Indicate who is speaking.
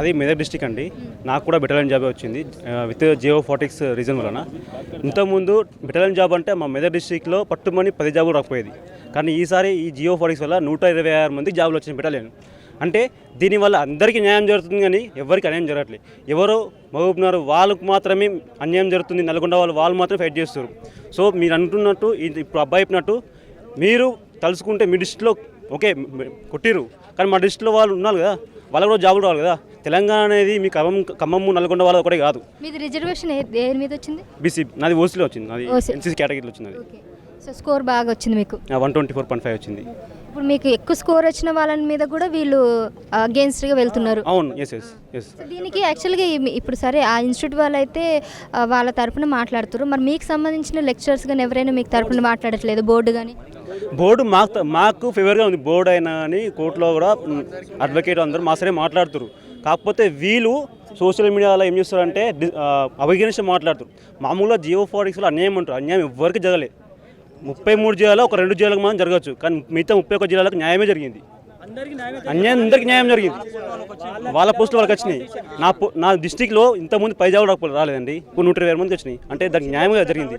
Speaker 1: అది మెదక్ డిస్టిక్ అండి. నాకు కూడా బెటాలియన్ జాబే వచ్చింది. విత్ జియో ఫార్టిక్స్ రీజన్ వలన. ఇంతకుముందు బెటాలియన్ జాబ్ అంటే మా మెదక్ డిస్టిక్లో పట్టుమని పది జాబులు రాకపోయేది. కానీ ఈసారి ఈ జియో ఫార్టిక్స్ వల్ల నూట ఇరవై ఆరు మంది జాబులు వచ్చింది బెటాలియన్. అంటే దీనివల్ల అందరికీ న్యాయం జరుగుతుంది కానీ ఎవరికి అన్యాయం జరగట్లేదు ఎవరో మహబూబ్నగర్ వాళ్ళకు మాత్రమే అన్యాయం జరుగుతుంది. నల్గొండ వాళ్ళు వాళ్ళు మాత్రమే ఫైట్ చేస్తారు సో మీరు అంటున్నట్టు ఇప్పుడు అబ్బాయి చెప్పినట్టు మీరు తలుసుకుంటే మీ డిస్ట్లో ఓకే కొట్టిరు కానీ మా డిస్ట్లో వాళ్ళు ఉన్నారు కదా వాళ్ళకు కూడా జాబులు రావాలి కదా. తెలంగాణ అనేది మీ ఖమ్మం ఖమ్మం నల్గొండ వాళ్ళ ఒకటే కాదు.
Speaker 2: మీది రిజర్వేషన్ దేని మీద వచ్చింది?
Speaker 1: బీసీ నాది ఓసీలో వచ్చింది. నాది. ఎన్సీసీ కేటగిరీలో వచ్చింది అది.
Speaker 2: సో స్కోర్ బాగా వచ్చింది మీకు?
Speaker 1: One twenty four point five వచ్చింది.
Speaker 2: ఇప్పుడు మీకు ఎక్కువ స్కోర్ వచ్చిన వాళ్ళ మీద కూడా వీళ్ళు అగేన్స్ట్గా వెళ్తున్నారు.
Speaker 1: అవును. ఎస్ ఎస్ ఎస్
Speaker 2: దీనికి యాక్చువల్గా ఇప్పుడు సరే ఆ ఇన్స్టిట్యూట్ వాళ్ళు అయితే వాళ్ళ తరపున మాట్లాడుతారు మరి మీకు సంబంధించిన లెక్చరర్స్ కానీ ఎవరైనా మీకు తరపున మాట్లాడట్లేదు? బోర్డు కానీ
Speaker 1: బోర్డు మాకు మాకు ఫేవర్గా ఉంది. బోర్డు అయినా కానీ కోర్టులో కూడా అడ్వకేట్ అందరూ మా సరే మాట్లాడుతారు కాకపోతే వీళ్ళు సోషల్ మీడియాలో ఏం చేస్తారంటే అవగాహన మాట్లాడుతారు. మామూలుగా జియో ఫారిక్స్లో అన్యాయం అంటారు. అన్యాయం ఎవరికి జరగలేదు ముప్పై మూడు జిల్లాలో ఒక రెండు జిల్లాలకు మాత్రం జరగచ్చు. కానీ మిగతా ముప్పై ఒక జిల్లాలకు న్యాయమే జరిగింది. అన్యాయం అందరికి న్యాయం జరిగింది. వాళ్ళ పోస్టులు వాళ్ళకి వచ్చినాయి. నా నా డిస్టిక్లో ఇంతకుముందు పై జాబులు రాకపోతే రాలేదండి. ఇప్పుడు నూట ఇరవై మంది వచ్చినాయి. అంటే దానికి న్యాయంగా జరిగింది.